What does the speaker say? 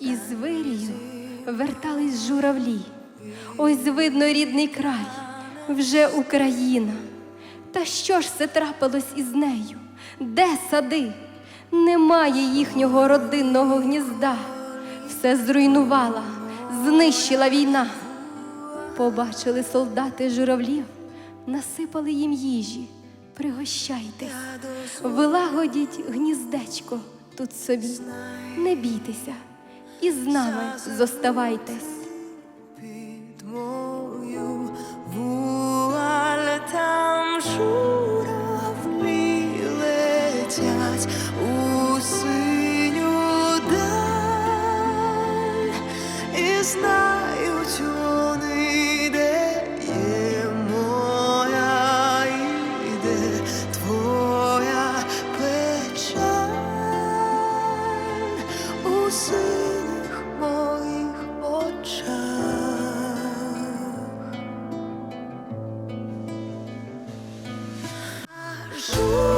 Із вирію вертались журавлі. Ось видно рідний край, вже Україна. Та що ж це трапилось із нею? Де сади? Немає їхнього родинного гнізда. Все зруйнувала, знищила війна. Побачили солдати журавлів, насипали їм їжі. Пригощайтесь, вилагодіть гніздечко тут собі. Не бійтеся, і з нами зоставайтесь. під мою вуаль там журавлі летять у синю і знають вони, де твоя печаль у Ooh.